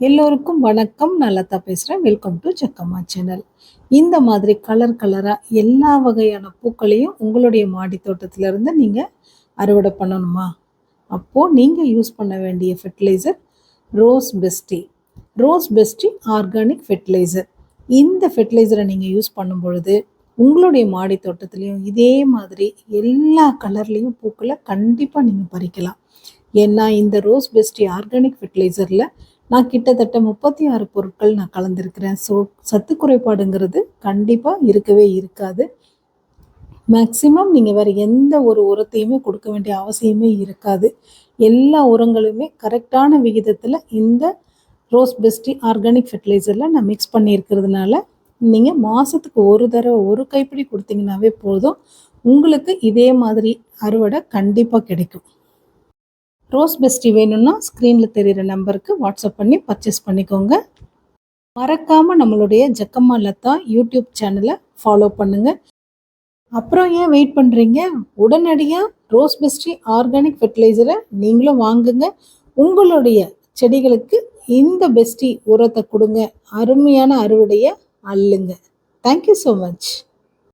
எல்லோருக்கும் வணக்கம். நல்லதா பேசுகிறேன் வெல்கம் டு சக்கம்மா சேனல் இந்த மாதிரி கலர் கலராக எல்லா வகையான பூக்களையும் உங்களுடைய மாடி தோட்டத்திலிருந்து நீங்கள் அறுவடை பண்ணணுமா? அப்போது நீங்கள் யூஸ் பண்ண வேண்டிய fertiliser rose besty rose besty organic fertiliser இந்த ஃபெர்டிலைசரை நீங்கள் யூஸ் பண்ணும் பொழுது உங்களுடைய மாடி தோட்டத்துலேயும் இதே மாதிரி எல்லா கலர்லேயும் பூக்களை கண்டிப்பாக நீங்கள் பறிக்கலாம். ஏன்னா இந்த ரோஸ் பெஸ்டி ஆர்கானிக் ஃபெர்டிலைசரில் நான் கிட்டத்தட்ட முப்பத்தி ஆறு பொருட்கள் நான் கலந்துருக்கிறேன். ஸோ சத்து குறைபாடுங்கிறது கண்டிப்பாக இருக்கவே இருக்காது. மேக்சிமம் நீங்கள் வேறு எந்த ஒரு உரத்தையுமே கொடுக்க வேண்டிய அவசியமே இருக்காது. எல்லா உரங்களுமே கரெக்டான விகிதத்தில் இந்த ரோஸ் பெஸ்டி ஆர்கானிக் ஃபெர்டிலைசரில் நான் மிக்ஸ் பண்ணியிருக்கிறதுனால நீங்கள் மாதத்துக்கு ஒரு தடவை ஒரு கைப்பிடி கொடுத்தீங்கன்னாவே போதும். உங்களுக்கு இதே மாதிரி அறுவடை கண்டிப்பாக கிடைக்கும். ரோஸ் பெஸ்டி வேணும்னா ஸ்க்ரீனில் தெரிகிற நம்பருக்கு வாட்ஸ்அப் பண்ணி பர்ச்சேஸ் பண்ணிக்கோங்க. மறக்காமல் நம்மளுடைய ஜக்கம்மா லதா யூடியூப் சேனலை ஃபாலோ பண்ணுங்கள் அப்புறம் ஏன் வெயிட் பண்ணுறீங்க உடனடியாக ரோஸ் பெஸ்டி ஆர்கானிக் ஃபெர்டிலைசரை நீங்களும் வாங்குங்க. உங்களுடைய செடிகளுக்கு இந்த பெஸ்டி உரத்தை கொடுங்க. அருமையான அறுவடையை அள்ளுங்க. Thank you so much